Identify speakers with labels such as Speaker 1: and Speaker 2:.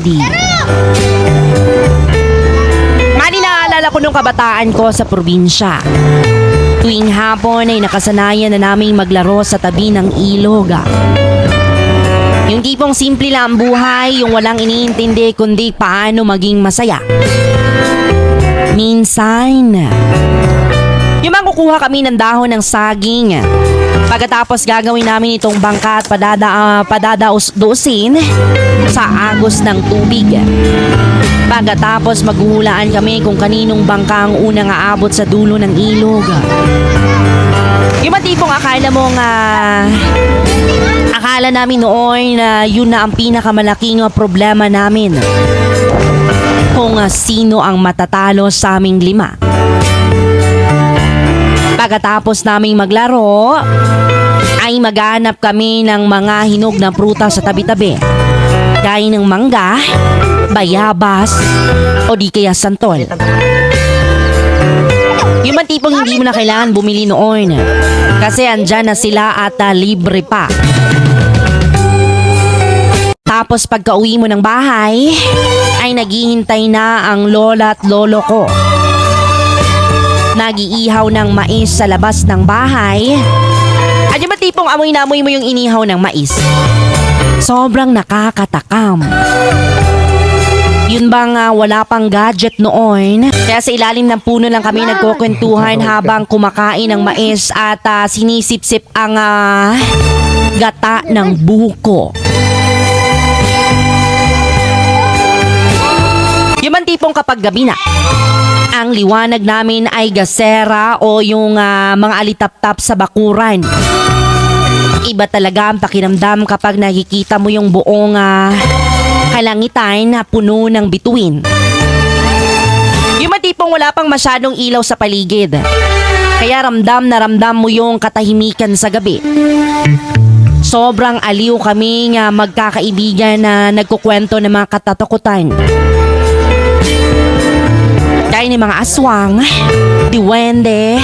Speaker 1: Daddy. Mani naalala ko nung kabataan ko sa probinsya. Tuwing hapon ay nakasanayan na naming maglaro sa tabi ng ilog. Yung tipong simple lang ang buhay, yung walang iniintindi kundi paano maging masaya. Minsan, yung kukuha kami ng dahon ng saging. Pagkatapos gagawin namin itong bangka at padada, ah, padadaos-dosin sa agos ng tubig. Pagkatapos maghuhulaan kami kung kaninong bangka ang unang aabot sa dulo ng ilog. Yung matipong akala mo nga... Akala namin noon na yun na ang pinakamalaking problema namin. Kung ah, sino ang matatalo sa aming lima. Pagkatapos naming maglaro, ay maghanap kami ng mga hinog na prutas sa tabi-tabi. Gaya ng mangga, bayabas, o di kaya santol. Yung man tipong hindi mo na kailangan bumili noon. Kasi andyan na sila at ah, libre pa. Tapos pagka uwi mo ng bahay, ay naghihintay na ang lola at lolo ko. Nagiihaw ng mais sa labas ng bahay. Yung ba tipong amoy na amoy mo yung inihaw ng mais? Sobrang nakakatakam. Yun bang ah, wala pang gadget noon? Kaya sa ilalim ng puno lang kami nagkukwentuhan habang kumakain ng mais at ah, sinisip-sip ang ah, gata ng buko. Yung man tipong kapag gabi na, ang liwanag namin ay gasera o yung ah, mga alitap-tap sa bakuran. Iba talaga ang pakiramdam kapag nakikita mo yung buong ah, kalangitan na puno ng bituin. Yung matipong wala pang masyadong ilaw sa paligid. Kaya ramdam na ramdam mo yung katahimikan sa gabi. Sobrang aliw kami nga magkakaibigan na nagkukwento ng mga katatakutan. Ni mga aswang, diwende,